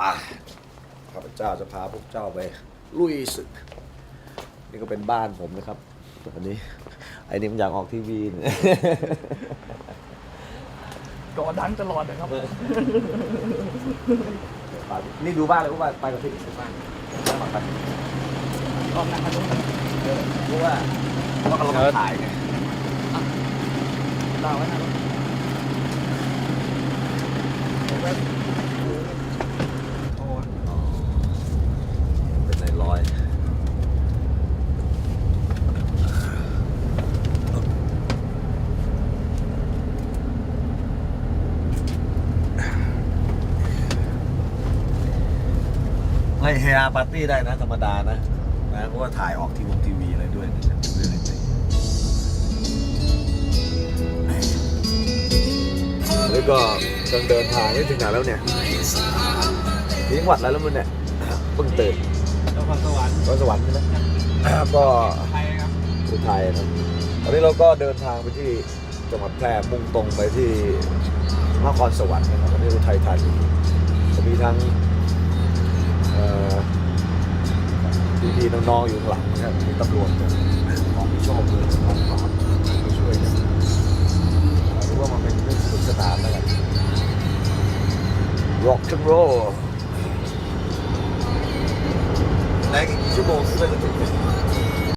ป่าข้าพเจ้าจะพาพวกเจ้าไปลุยศึก นี่ก็เป็นบ้านผมนะครับอันนี้ไอ้นี่มันอยากออกทีวีเนี่ยก่อดังตลอดนะครับ นี่ดูบ้านเลยว่าไปกับพี่ดูบ้านบ้านไปรอบหน้ามาดูรู้ว่าว่าเรากำลังถ่ายไงเราไว้นะโอ้ย เป็นในร้อย ไม่เฮียปาร์ตี้ได้นะธรรมดานะนะเพราะว่าถ่ายออกทีวงทีวีอะไรด้วยนะเป็นเรื่องจริงแล้วก็กำลังเดินทางนี่ถึงไหนแล้วเนี่ยที่จังหวัดอะไรแล้วมันเนี่ยเพิ่งตื่นนครสวรรค์นครสวรรค์ใช่ไหมก็ไทยครับอุทัยนะตอนนี้เราก็เดินทางไปที่จังหวัดแพร่มุ่งตรงไปที่นครสวรรค์นะครับวันนี้อุทัยธานีจะมีทั้ง พี่ๆน้องๆอยู่ข้างหลังนะครับมีตำรวจของพี่โชคเลยของปราบมาช่วยกันหรือว่ามันเป็นเรื่องสนุกสนานแล้วกัน rock and roll ในชั่วโมงที่เราจะถึงเนี่